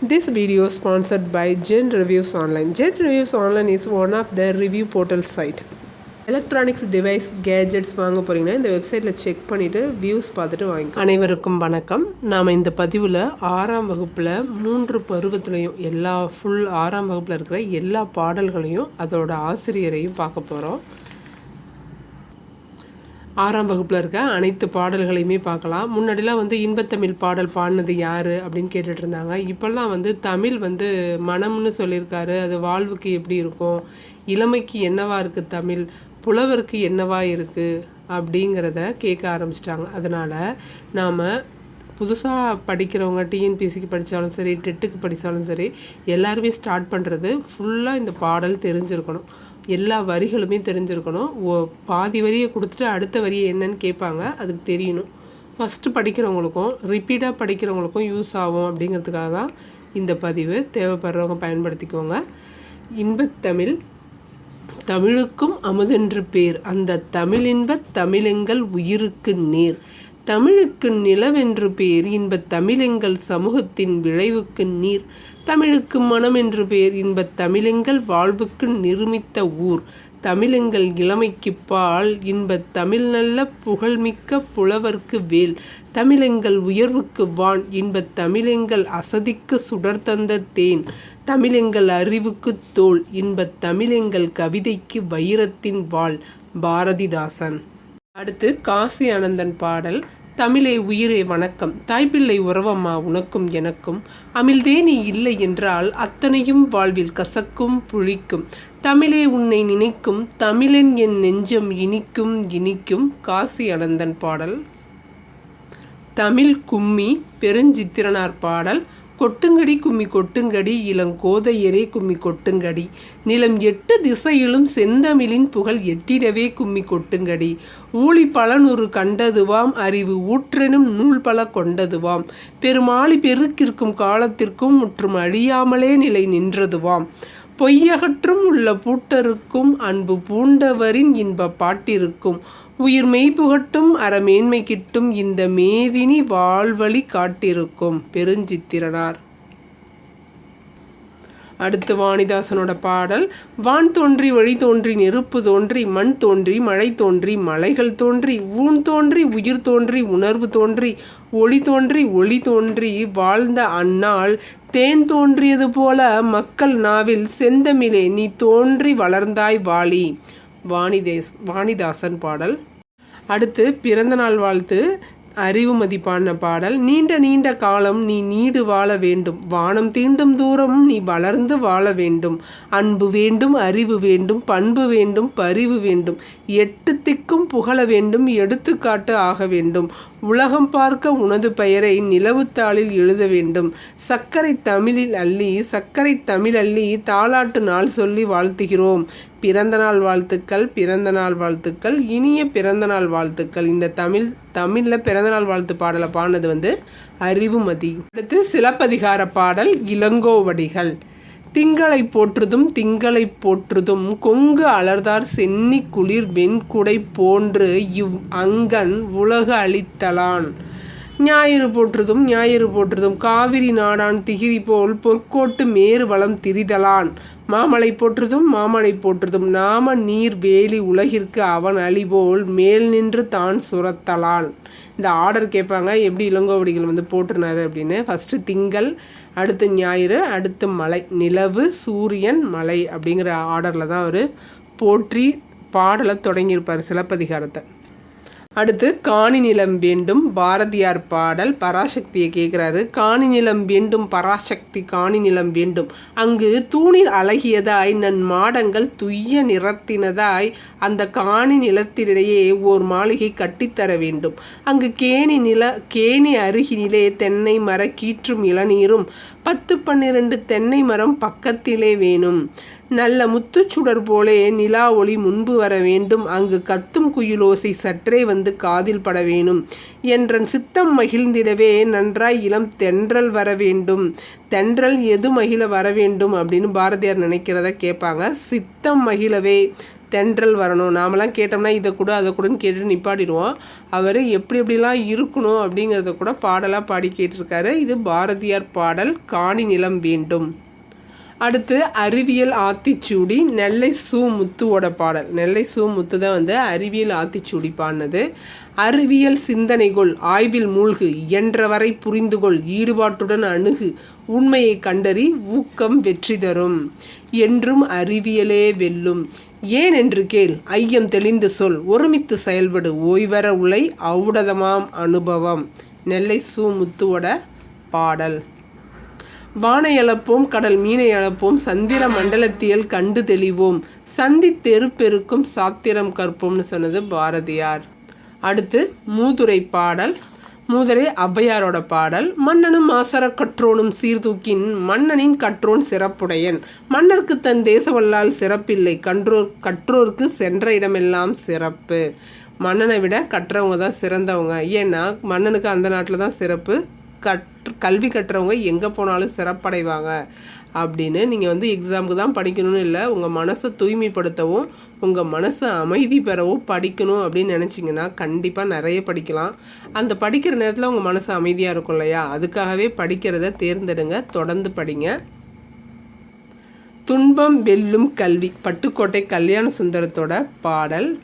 This video is sponsored by Gen Reviews Online. Gen Reviews Online is one of the review portal site. Electronics device gadgets வாங்க போகிறீங்கன்னா இந்த வெப்சைட்டில் check பண்ணிவிட்டு views பார்த்துட்டு வாங்கி அனைவருக்கும் வணக்கம் நாம் இந்த பதிவில் ஆறாம் வகுப்பில் மூன்று பருவத்துலேயும் எல்லா ஃபுல் ஆறாம் வகுப்பில் இருக்கிற எல்லா பாடல்களையும் அதோட ஆசிரியரையும் பார்க்க போகிறோம் ஆறாம் வகுப்பில் இருக்க அனைத்து பாடல்களையுமே பார்க்கலாம். முன்னாடிலாம் வந்து இன்பத்தமிழ் பாடல் பாடினது யார் அப்படின்னு கேட்டுட்டு இருந்தாங்க இப்போல்லாம் வந்து தமிழ் வந்து மனம்னு சொல்லியிருக்காரு. அது வாழ்வுக்கு எப்படி இருக்கும்? இளமைக்கு என்னவா இருக்குது தமிழ்? புலவருக்கு என்னவா இருக்குது அப்படிங்கிறத கேட்க ஆரம்பிச்சிட்டாங்க. அதனால் நாம் புதுசாக படிக்கிறவங்க டிஎன்பிசிக்கு படித்தாலும் சரி டெட்டுக்கு படித்தாலும் சரி எல்லாருமே ஸ்டார்ட் பண்ணுறது ஃபுல்லாக இந்த பாடல் தெரிஞ்சிருக்கணும். எல்லா வரிகளுமே தெரிஞ்சிருக்கணும். ஓ பாதி வரியை கொடுத்துட்டு அடுத்த வரியை என்னன்னு கேட்பாங்க. அதுக்கு தெரியணும். ஃபஸ்ட்டு படிக்கிறவங்களுக்கும் ரிப்பீட்டாக படிக்கிறவங்களுக்கும் யூஸ் ஆகும் அப்படிங்கிறதுக்காக தான் இந்த பதிவு. தேவைப்படுறவங்க பயன்படுத்திக்கோங்க. இன்பத்தமிழ் தமிழுக்கும் அமுதென்று பேர். அந்த தமிழின்ப தமிழெங்கள் உயிருக்கு நேர். தமிழுக்கு நிலவென்று பேர் இன்பத் தமிழெங்கள் சமூகத்தின் விளைவுக்கு நீர். தமிழுக்கு மனம் என்று பேர் இன்பத் தமிழெங்கள் வாழ்வுக்கு நிருமித்த ஊர். தமிழெங்கள் இளமைக்கு பால் இன்பத் தமிழ் நல்ல புகழ்மிக்க புலவர்க்கு வேல். தமிழெங்கள் உயர்வுக்கு வான் இன்பத் தமிழெங்கள் அசதிக்கு சுடர் தந்த தேன். தமிழெங்கள் அறிவுக்கு தோல் இன்பத் தமிழெங்கள் கவிதைக்கு வைரத்தின் வாள். பாரதிதாசன். அடுத்து காசி அனந்தன் பாடல். தமிழே உயிரே வணக்கம். தாய்ப்பிள்ளை உறவம்மா உனக்கும் எனக்கும். அமிழ்தே நீ இல்லை என்றால் அத்தனையும் வாழ்வில் கசக்கும் புளிக்கும். தமிழே உன்னை நினைக்கும் தமிழன் என் நெஞ்சம் இனிக்கும் இனிக்கும். காசி அனந்தன் பாடல். தமிழ் கும்மி பெருஞ்சித்திரனார் பாடல். கொட்டுங்கடி கும்மி கொட்டுங்கடி இளங்கோதையரே கும்மி கொட்டுங்கடி. நிலம் எட்டு திசையிலும் செந்தமிழின் புகழ் எட்டிடவே கும்மி கொட்டுங்கடி. ஊழி பலனொரு கண்டதுவாம் அறிவு ஊற்றெனும் நூல் பல கொண்டதுவாம். பெருமாளி பெருக்கிற்கும் காலத்திற்கும் முற்றும் அழியாமலே நிலை நின்றதுவாம். பொய்யகற்றும் உள்ள பூட்டருக்கும் அன்பு பூண்டவரின் இன்ப பாட்டிருக்கும். உயிர் மெய்புகட்டும் அறமேன்மை கிட்டும் இந்த மேதினி வாழ்வழி காட்டிருக்கும் பெருஞ்சித்திரனார். அடுத்து வாணிதாசனோட பாடல் வான் தோன்றி வழி தோன்றி நெருப்பு தோன்றி மண் தோன்றி மழை தோன்றி மலைகள் தோன்றி ஊன் தோன்றி உயிர் தோன்றி உணர்வு தோன்றி ஒளி தோன்றி ஒளி தோன்றி வாழ்ந்த அந்நாள் தேன் தோன்றியது போல மக்கள் நாவில் செந்தமிழே நீ தோன்றி வளர்ந்தாய் வாளி. வாணிதேஸ் வாணிதாசன் பாடல். அடுத்து பிறந்தநாள் வாழ்த்து அறிவு மதிப்பான பாடல். நீண்ட நீண்ட காலம் நீ நீடு வாழ வேண்டும். வானம் தீண்டும் தூரம் நீ வளர்ந்து வாழ வேண்டும். அன்பு வேண்டும் அறிவு வேண்டும் பண்பு வேண்டும் பரிவு வேண்டும். எட்டு திக்கும் புகழ வேண்டும் எடுத்துக்காட்டு ஆக வேண்டும். உலகம் பார்க்க உனது பெயரை நிலவுத்தாளில் எழுத வேண்டும். சர்க்கரை தமிழில் அள்ளி சர்க்கரை தமிழ் அள்ளி தாளாட்டு நாள் சொல்லி வாழ்த்துகிறோம். பிறந்தநாள் வாழ்த்துக்கள் பிறந்தநாள் வாழ்த்துக்கள் இனிய பிறந்தநாள் வாழ்த்துக்கள். இந்த தமிழ் தமிழில் பிறந்தநாள் வாழ்த்து பாடலை பாடினது வந்து அறிவுமதி. அடுத்து சிலப்பதிகார பாடல் இளங்கோவடிகள். திங்களை போற்றுதும் திங்களை போற்றுதும். கொங்கு அலர்தார் சென்னி குளிர் வெண்குடை போன்று இவ் அங்கன் உலக அளித்தலான். ஞாயிறு போற்றுதும் ஞாயிறு போற்றுதும். காவிரி நாடான் திகிரி போல் பொற்கோட்டு மேறு வளம் திரிதலான். மாமலை போற்றுதும் மாமலை போற்றுதும். நாம நீர் வேலி உலகிற்கு அவன் அழிபோல் மேல் நின்று தான் சுரத்தலான். இந்த ஆர்டர் கேட்பாங்க. எப்படி இளங்கோவடிகள் வந்து போட்டுருனாரு அப்படின்னு. ஃபஸ்ட்டு திங்கள் அடுத்து ஞாயிறு அடுத்து மலை நிலவு சூரியன் மலை அப்படிங்கிற ஆர்டரில் தான் அவர் போற்றி பாடலை தொடங்கியிருப்பார் சிலப்பதிகாரத்தை. அடுத்து காணி நிலம் வேண்டும். பாரதியார் பாடல் பராசக்தியை கேட்குறாரு. காணி நிலம் வேண்டும் பராசக்தி காணி நிலம் வேண்டும். அங்கு தூணில் அழகியதாய் நன் மாடங்கள் துய்ய நிறத்தினதாய் அந்த காணி நிலத்தினிடையே ஓர் மாளிகை கட்டித்தர வேண்டும். அங்கு கேணி நில கேணி அருகினிலே தென்னை மர கீற்றும் இளநீரும் பத்து பன்னிரண்டு தென்னை மரம் பக்கத்திலே வேணும். நல்ல முத்துச்சுடர் போலே நிலா ஒளி முன்பு வர வேண்டும். அங்கு கத்தும் குயிலோசை சற்றே வந்து காதில் பட வேணும். என்றன் சித்தம் மகிழ்ந்திடவே நன்றாய் இளம் தென்றல் வர வேண்டும். தென்றல் எது மகிழ வர வேண்டும் அப்படின்னு பாரதியார் நினைக்கிறத கேட்பாங்க. சித்தம் மகிழவே தென்றல் வரணும். நாமெல்லாம் கேட்டோம்னா இதை கூட அதை கூடன்னு கேட்டு நிப்பாட்டிடுவோம். அவர் எப்படி எப்படிலாம் இருக்கணும் அப்படிங்கிறத கூட பாடலாக பாடி கேட்டிருக்காரு. இது பாரதியார் பாடல் காணி நிலம் வேண்டும். அடுத்து அறிவியல் ஆத்திச்சூடி நெல்லை சு முத்துவோட பாடல். நெல்லை சு முத்து தான் வந்து அறிவியல் ஆத்திச்சூடி பாடினது. அறிவியல் சிந்தனைகொள் ஆய்வில் மூழ்கு இயன்றவரை புரிந்துகொள் ஈடுபாட்டுடன் அணுகு உண்மையை கண்டறி ஊக்கம் வெற்றி தரும் என்றும் அறிவியலே வெல்லும். ஏன் என்று கேள் ஐயம் தெளிந்து சொல் ஒருமித்து செயல்படு ஓய்வர உலை அவுடதமாம் அனுபவம். நெல்லை சு முத்துவோட பாடல். வானை அளப்போம் கடல் மீனை அளப்போம் சந்திர மண்டலத்தியல் கண்டு தெளிவோம். சந்தி தெருப்பெருக்கும் சாத்திரம் கற்போம்னு சொன்னது பாரதியார். அடுத்து மூதுரை பாடல். மூதுரை ஔவையாரோட பாடல். மன்னனும் மாசர கற்றோனும் சீர்தூக்கின் மன்னனின் கற்றோன் சிறப்புடையன். மன்னருக்கு தன் தேசவல்லால் சிறப்பில்லை கன்றோர் கற்றோருக்கு சென்ற இடமெல்லாம் சிறப்பு. மன்னனை விட கற்றவங்க தான் சிறந்தவங்க. ஏன்னா மன்னனுக்கு அந்த நாட்டில் தான் சிறப்பு. கற் கல்வி கட்டுறவங்க எங்கே போனாலும் சிறப்படைவாங்க. அப்படின்னு நீங்கள் வந்து எக்ஸாமுக்கு தான் படிக்கணும்னு இல்லை உங்கள் மனசை தூய்மைப்படுத்தவும் உங்கள் மனசை அமைதி பெறவும் படிக்கணும் அப்படின்னு நினச்சிங்கன்னா கண்டிப்பாக நிறைய படிக்கலாம். அந்த படிக்கிற நேரத்தில் உங்கள் மனசு அமைதியாக இருக்கும் இல்லையா? அதுக்காகவே படிக்கிறத தேர்ந்தெடுங்க தொடர்ந்து படிங்க. துன்பம் வெல்லும் கல்வி பட்டுக்கோட்டை கல்யாண சுந்தரத்தோட பாடல்.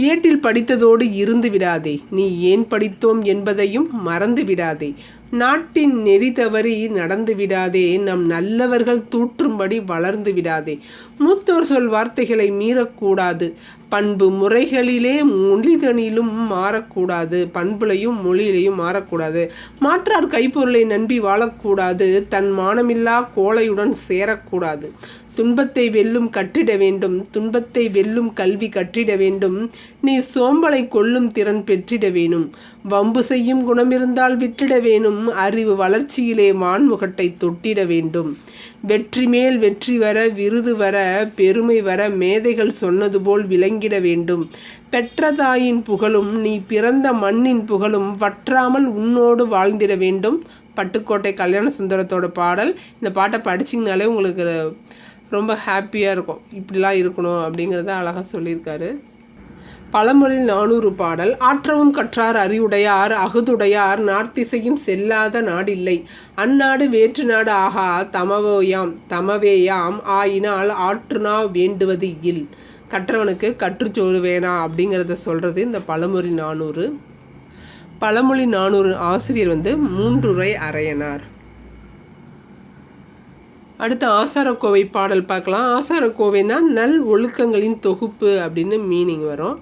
ஏட்டில் படித்ததோடு இருந்து விடாதே. நீ ஏன் படித்தோம் என்பதையும் மறந்து விடாதே. நாட்டின் நெறி தவறி நடந்து விடாதே. நம் நல்லவர்கள் தூற்றும்படி வளர்ந்து விடாதே. மூத்தோர் சொல் வார்த்தைகளை மீறக்கூடாது. பண்பு முறைகளிலே மொழிதனிலும் மாறக்கூடாது. பண்புலையும் மொழியிலையும் மாறக்கூடாது. மாற்றார் கைப்பொருளை நம்பி வாழக்கூடாது. தன் மானமில்லா கோளையுடன் சேரக்கூடாது. துன்பத்தை வெல்லும் கட்டிட வேண்டும். துன்பத்தை வெல்லும் கல்வி கட்டிட வேண்டும். நீ சோம்பலை கொள்ளும் திறன் பெற்றிட வேணும். வம்பு செய்யும் குணமிருந்தால் விட்டிட வேணும். அறிவு வளர்ச்சியிலே வான்முகட்டை தொட்டிட வேண்டும். வெற்றி மேல் வெற்றி வர விருது வர பெருமை வர மேதைகள் சொன்னது போல் விளங்கிட வேண்டும். பெற்ற தாயின் புகழும் நீ பிறந்த மண்ணின் புகழும் வற்றாமல் உன்னோடு வாழ்ந்திட வேண்டும். பட்டுக்கோட்டை கல்யாண சுந்தரத்தோட பாடல். இந்த பாட்டை படிச்சிங்கனாலே உங்களுக்கு ரொம்ப ஹாப்பியாக இருக்கும். இப்படிலாம் இருக்கணும் அப்படிங்கிறத அழகாக சொல்லியிருக்காரு. பழமொழி நானூறு பாடல் ஆற்றவும் கற்றார் அறிவுடையார் அகுதுடையார் நார்த்திசையும் செல்லாத நாடில்லை. அந்நாடு வேற்று நாடு ஆகா தமவோயாம் தமவேயாம் ஆயினால் ஆற்றுனா வேண்டுவது இல். கற்றவனுக்கு கற்றுச்சோறு வேணா அப்படிங்கிறத சொல்கிறது இந்த பழமொழி நானூறு. பழமொழி நானூறு ஆசிரியர் வந்து மூன்றுரை அறையனார். அடுத்து ஆசாரக்கோவை பாடல் பார்க்கலாம். ஆசாரக்கோவைனா நல் ஒழுக்கங்களின் தொகுப்பு அப்படின்னு மீனிங் வரும்.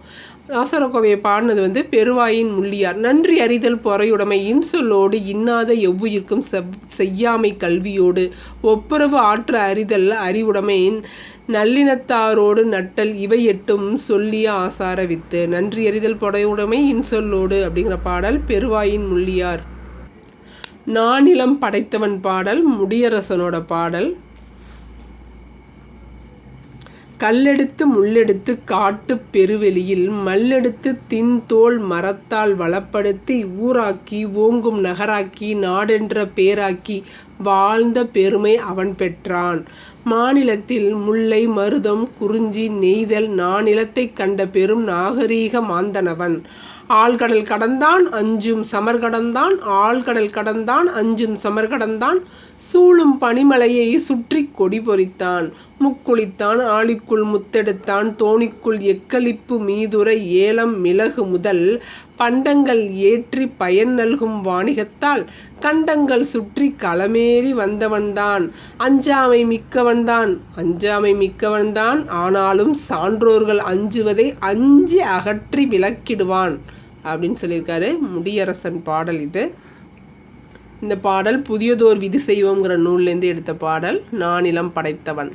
ஆசாரக்கோவையை பாடினது வந்து பெருவாயின் முள்ளியார். நன்றி அறிதல் பொறையுடைமை இன்சொல்லோடு இன்னாத எவ்வுயிர்க்கும் செவ் செய்யாமை கல்வியோடு ஒப்புரவு ஆற்ற அறிதல் அறிவுடைமையின் நல்லினத்தாரோடு நட்டல் இவை எட்டும் சொல்லிய ஆசார வித்து நன்றி அறிதல் பொறையுடைமை இன்சொல்லோடு அப்படிங்கிற பாடல் பெருவாயின் முள்ளியார். நானிலம் படைத்தவன் பாடல் முடியரசனோட பாடல். கல்லெடுத்து முள்ளெடுத்து காட்டு பெருவெளியில் மல்லெடுத்து தின் தோல் மரத்தால் வளப்படுத்தி ஊராக்கி ஓங்கும் நகராக்கி நாடென்ற பேராக்கி வாழ்ந்த பெருமை அவன் பெற்றான். மாநிலத்தில் முல்லை மருதம் குறிஞ்சி நெய்தல் நானிலத்தை கண்ட பெரும் நாகரீக மாந்தனவன். ஆழ்கடல் கடந்தான் அஞ்சும் சமர் கடந்தான் ஆழ்கடல் கடந்தான் அஞ்சும் சமர் கடந்தான் சூழும் பனிமலையை சுற்றி கொடி பொறித்தான். முக்குளித்தான் ஆளிக்குள் முத்தெடுத்தான் தோணிக்குள் எக்களிப்பு மீதுரை ஏலம் மிளகு முதல் பண்டங்கள் ஏற்றி பயன் நல்கும் வாணிகத்தால் கண்டங்கள் சுற்றி களமேறி வந்தவன்தான். அஞ்சாமை மிக்கவன்தான் அஞ்சாமை மிக்கவன்தான் ஆனாலும் சான்றோர்கள் அஞ்சுவதை அஞ்சி அகற்றி விளக்கிடுவான். அப்படின்னு சொல்லியிருக்காரு முடியரசன் பாடல் இது. இந்த பாடல் புதியதோர் விதி செய்வோங்கிற நூல்லேருந்து எடுத்த பாடல் நானிலம் படைத்தவன்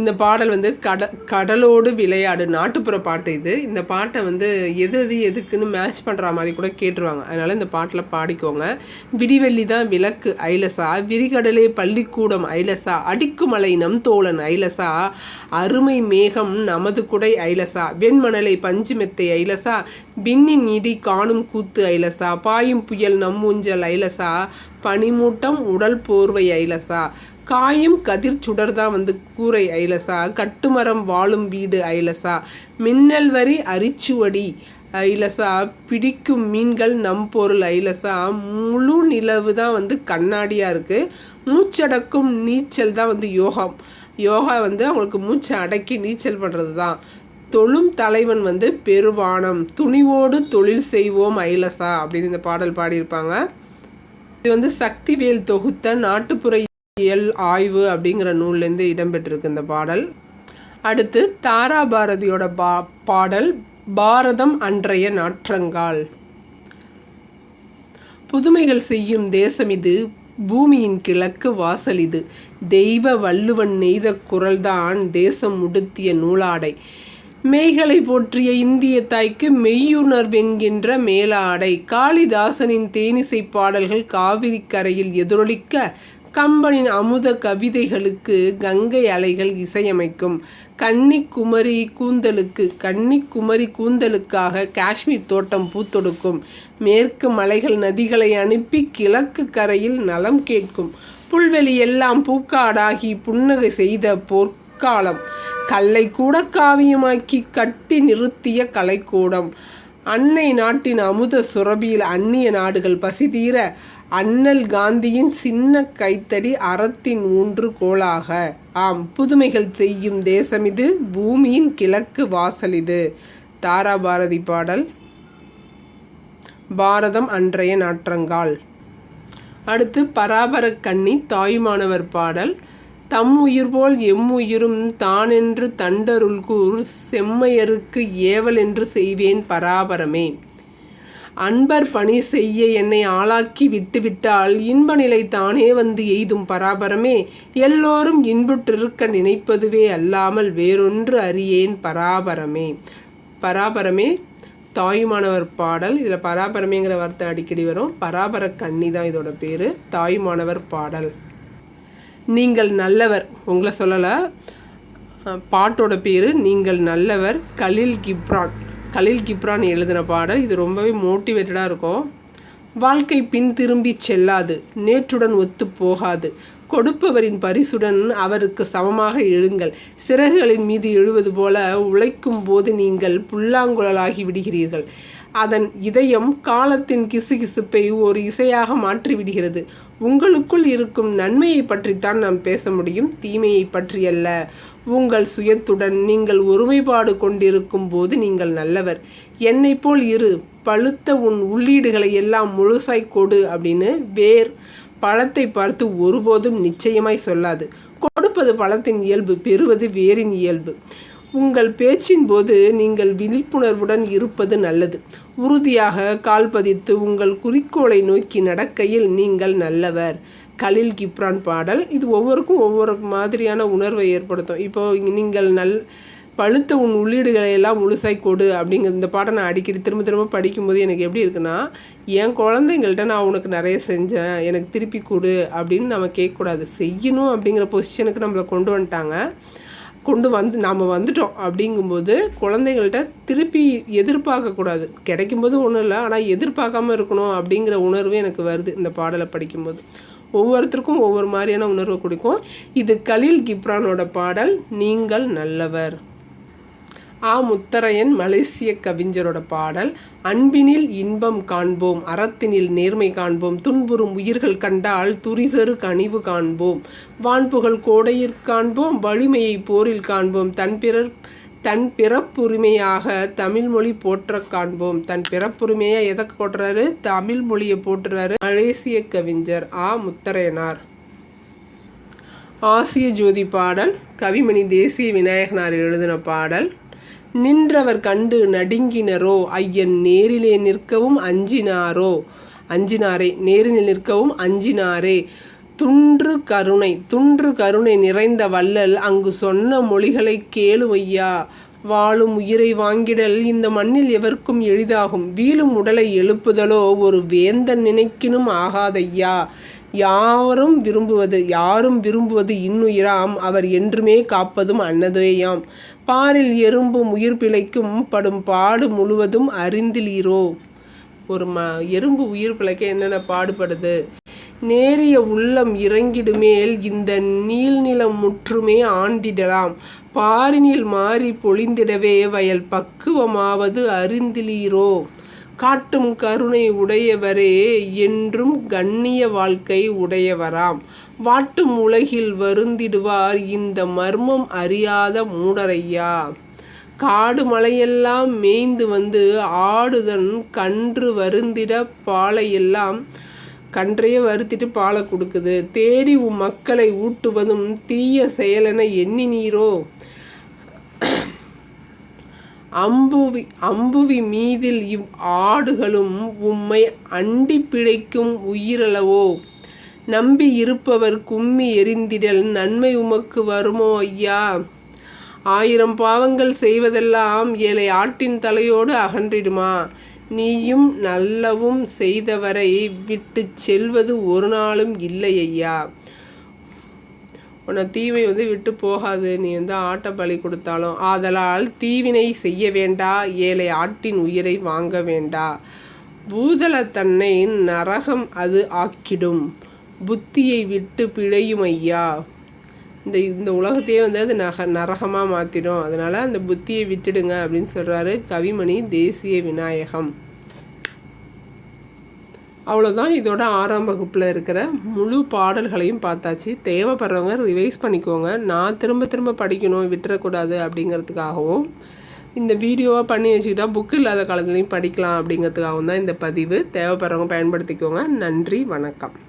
இந்த பாடல் வந்து கட கடலோடு விளையாடு நாட்டுப்புற பாட்டு இது. இந்த பாட்டை வந்து எது எது எதுக்குன்னு மேட்ச் பண்ணுற மாதிரி கூட கேட்டுருவாங்க. அதனால் இந்த பாட்டில் பாடிக்கோங்க. விடிவெள்ளி தான் விளக்கு ஐலசா விரிகடலே பள்ளிக்கூடம் ஐலசா அடிக்குமலை நம் தோழன் ஐலசா அருமை மேகம் நமது குடை ஐலசா வெண்மணலை பஞ்சு மெத்தை ஐலசா விண்ணின் இடி காணும் கூத்து ஐலசா பாயும் புயல் நம் ஊஞ்சல் ஐலசா பனிமூட்டம் உடல் போர்வை ஐலசா காயும் கதிர் சுடர் தான் வந்து கூரை ஐலசா கட்டுமரம் வாழும் வீடு ஐலசா மின்னல் வரி அரிச்சுவடி ஐலசா பிடிக்கும் மீன்கள் நம் பொருள் ஐலசா முழு நிலவு தான் வந்து கண்ணாடியாக இருக்குது மூச்சடக்கும் நீச்சல் தான் வந்து யோகம். யோகா வந்து அவங்களுக்கு மூச்சை அடக்கி நீச்சல் பண்ணுறது தான் தொழும் தலைவன் வந்து பெருவானம் துணிவோடு தொழில் செய்வோம் ஐலசா அப்படின்னு இந்த பாடல் பாடியிருப்பாங்க. இது வந்து சக்திவேல் தொகுத்த நாட்டுப்புற இயல் ஆய்வு அப்படிங்கிற நூல்லேருந்து இடம்பெற்றிருக்கு இந்த பாடல். அடுத்து தாரா பாரதியோட பா பாடல் பாரதம் அன்றைய நாற்றங்கால். புதுமைகள் செய்யும் தேசம் இது பூமியின் கிழக்கு வாசல் இது. தெய்வ வள்ளுவன் நெய்த குரல்தான் தேசம் உடுத்திய நூலாடை. மேய்களை போற்றிய இந்திய தாய்க்கு மெய்யுணர்வென்கின்ற மேலாடை. காளிதாசனின் தேனிசை பாடல்கள் காவிரி கரையில் எதிரொலிக்க கம்பனின் அமுத கவிதைகளுக்கு கங்கை அலைகள் இசையமைக்கும். கன்னிக்குமரி கூந்தலுக்கு கன்னிக்குமரி கூந்தலுக்காக காஷ்மீர் தோட்டம் பூத்தொடுக்கும். மேற்கு மலைகள் நதிகளை அனுப்பி கிழக்கு கரையில் நலம் கேட்கும். புல்வெளி எல்லாம் பூக்காடாகி புன்னகை செய்த பொற்காலம். கல்லை கூட காவியமாக்கி கட்டி நிறுத்திய கலைக்கூடம். அன்னை நாட்டின் அமுத சுரபியில் அந்நிய நாடுகள் பசிதீர அண்ணல் காந்தியின் சின்ன கைத்தடி அறத்தின் ஊன்று கோளாக ஆம் புதுமைகள் செய்யும் தேசம் இது பூமியின் கிழக்கு வாசல் இது. தாரா பாரதி பாடல். பாரதம் அன்றைய நாற்றங்கால். அடுத்து பராபர கண்ணி தாயுமானவர் பாடல். தம் உயிர் போல் எம் உயிரும் தானென்று தண்டருள்கூர் செம்மையருக்கு ஏவல் என்று செய்வேன் பராபரமே. அன்பர் பணி செய்ய என்னை ஆளாக்கி விட்டுவிட்டால் இன்ப நிலை தானே வந்து எய்தும் பராபரமே. எல்லோரும் இன்புற்றிருக்க நினைப்பதுவே அல்லாமல் வேறொன்று அறியேன் பராபரமே. பராபரமே? தாயுமானவர் பாடல். இதில் பராபரமேங்கிற வார்த்தை அடிக்கடி வரும். பராபர கண்ணி தான் இதோட பேர். தாயுமானவர் பாடல். நீங்கள் நல்லவர். உங்களை சொல்லலை. பாட்டோட பேர் நீங்கள் நல்லவர். கலில் கிப்ரான். கலில் கிப்ரான் எழுதின பாடல். இது ரொம்பவே மோட்டிவேட்டடாக இருக்கும். வாழ்க்கை பின் திரும்பி செல்லாது நேற்றுடன் ஒத்து போகாது. கொடுப்பவரின் பரிசுடன் அவருக்கு சமமாக எழுங்கள். சிறகுகளின் மீது எழுவது போல உழைக்கும் போது நீங்கள் புல்லாங்குழலாகி விடுகிறீர்கள். அதன் இதயம் காலத்தின் கிசுகிசுப்பை ஒரு இசையாக மாற்றிவிடுகிறது உங்களுக்குள் இருக்கும் நன்மையை பற்றித்தான் நாம் பேச முடியும். தீமையை பற்றியல்ல. உங்கள் சுயத்துடன் நீங்கள் ஒருமைப்பாடு கொண்டிருக்கும் போது நீங்கள் நல்லவர். என்னை போல் இரு பழுத்த உன் உள்ளீடுகளை எல்லாம் முழுசாய் கொடு அப்படின்னு வேர் பழத்தை பார்த்து ஒருபோதும் நிச்சயமாய் சொல்லாது. கொடுப்பது பழத்தின் இயல்பு பெறுவது வேரின் இயல்பு. உங்கள் பேச்சின் போது நீங்கள் விழிப்புணர்வுடன் இருப்பது நல்லது. உறுதியாக கால் பதித்து உங்கள் குறிக்கோளை நோக்கி நடக்கையில் நீங்கள் நல்லவர். கலில் கிப்ரான் பாடல். இது ஒவ்வொருக்கும் ஒவ்வொரு மாதிரியான உணர்வை ஏற்படுத்தும். இப்போது நீங்கள் நல் பழுத்த உன் உள்ளீடுகளை எல்லாம் முழுசாய் கொடு அப்படிங்கிற இந்த பாடம் நான் அடிக்கடி திரும்ப திரும்ப படிக்கும்போது எனக்கு எப்படி இருக்குன்னா என் குழந்தைங்கள்ட்ட நான் உனக்கு நிறைய செஞ்சேன் எனக்கு திருப்பி கொடு அப்படின்னு நம்ம கேட்கக்கூடாது. செய்யணும் அப்படிங்கிற பொசிஷனுக்கு நம்மளை கொண்டு வந்துட்டாங்க. கொண்டு வந்து நாம் வந்துட்டோம் அப்படிங்கும்போது குழந்தைங்கள்ட்ட திருப்பி எதிர்பார்க்கக்கூடாது. கிடைக்கும்போது ஒன்றும் இல்லை ஆனால் எதிர்பார்க்காம இருக்கணும் அப்படிங்கிற உணர்வு எனக்கு வருது இந்த பாடலை படிக்கும்போது. ஒவ்வொருத்தருக்கும் ஒவ்வொரு மாதிரியான உணர்வை கொடுக்கும். இது கலீல் கிப்ரானோட பாடல் நீங்கள் நல்லவர். ஆ. முத்தரையன் மலேசிய கவிஞரோட பாடல் அன்பினில் இன்பம் காண்போம் அறத்தினில் நேர்மை காண்போம் துன்புறும் உயிர்கள் கண்டால் துரிசரு கனிவு காண்போம் வான்புகள் கோடையிற் காண்போம் வலிமையை போரில் காண்போம் தன் பிறர் தன் பிறப்புரிமையாக தமிழ் மொழி போற்ற காண்போம். தன் பிறப்புரிமையை எதை போட்டுறாரு தமிழ் மொழியை போட்டுறாரு மலேசிய கவிஞர் ஆ. முத்தரையனார். ஆசிய ஜோதி பாடல் கவிமணி தேசிய விநாயகனார் எழுதின பாடல் நின்றவர் கண்டு நடுங்கினரோ ஐயன் நேரிலே நிற்கவும் அஞ்சினாரோ அஞ்சினாரே நேரில் நிற்கவும் அஞ்சினாரே துன்று கருணை துன்று கருணை நிறைந்த வள்ளல் அங்கு சொன்ன மொழிகளை கேளு ஐயா. வாழும் உயிரை வாங்கிடல் இந்த மண்ணில் எவர்க்கும் எளிதாகும். வீழும் உடலை எழுப்புதலோ ஒரு வேந்தன் நினைக்கினும் ஆகாதையா யாரும் விரும்புவது யாரும் விரும்புவது இன்னுயிராம். அவர் என்றுமே காப்பதும் அன்னதேயாம். பாரில் எறும்பும் உயிர் பிழைக்கும் படும் பாடு முழுவதும் அறிந்திலீரோ. ஒரு ம எறும்பு உயிர் பிழைக்க என்னென்ன பாடுபடுது? நேரிய உள்ளம் இறங்கிடுமேல் இந்த நீள்நிலம் முற்றுமே ஆண்டிடலாம். பாரினில் மாறி பொழிந்திடவே வயல் பக்குவமாவது அறிந்திலீரோ? காட்டும் கருணை உடையவரே என்றும் கண்ணிய வாழ்க்கை உடையவராம். வாட்டும் உலகில் வருந்திடுவார் இந்த மர்மம் அறியாத மூடரையா? காடு மலையெல்லாம் மேய்ந்து வந்து ஆடுதன் கன்று வருந்திட பாலையெல்லாம் கன்றையே வருத்திட்டு பாலை கொடுக்குது. தேடி உம் மக்களை ஊட்டுவதும் தீய செயலென எண்ணி நீரோ அம்புவி அம்புவி மீதில் இவ் ஆடுகளும் உம்மை அண்டி பிழைக்கும் உயிரளவோ? நம்பி இருப்பவர் கும்மி எரிந்திடல் நன்மை உமக்கு வருமோ ஐயா? ஆயிரம் பாவங்கள் செய்வதெல்லாம் ஏழை ஆட்டின் தலையோடு அகன்றிடுமா? நீயும் நல்லவும் செய்தவரை விட்டு செல்வது ஒரு நாளும் இல்லை ஐயா. உன்னை தீமை வந்து விட்டு போகாது. நீ வந்து ஆட்ட பலி கொடுத்தாலும் ஆதலால் தீவினை செய்ய வேண்டா. ஏழை ஆட்டின் உயிரை வாங்க வேண்டா. பூதல தன்னை நரகம் அது ஆக்கிடும். புத்தியை விட்டு பிழையும் ஐயா. இந்த இந்த உலகத்தையே வந்து அது நக நரகமாக மாற்றிடும் அதனால் அந்த புத்தியை விட்டுடுங்க அப்படின்னு சொல்கிறாரு கவிமணி தேசிய விநாயகம். அவ்வளோதான் இதோட ஆறாம் வகுப்பில் இருக்கிற முழு பாடல்களையும் பார்த்தாச்சு. தேவைப்படுறவங்க ரிவைஸ் பண்ணிக்கோங்க. நான் திரும்ப திரும்ப படிக்கணும் விட்டுறக்கூடாது அப்படிங்கிறதுக்காகவும் இந்த வீடியோவாக பண்ணி வச்சுக்கிட்டா புக் இல்லாத காலத்துலேயும் படிக்கலாம் அப்படிங்கிறதுக்காகவும் தான் இந்த பதிவு. தேவைப்படுறவங்க பயன்படுத்திக்கோங்க. நன்றி வணக்கம்.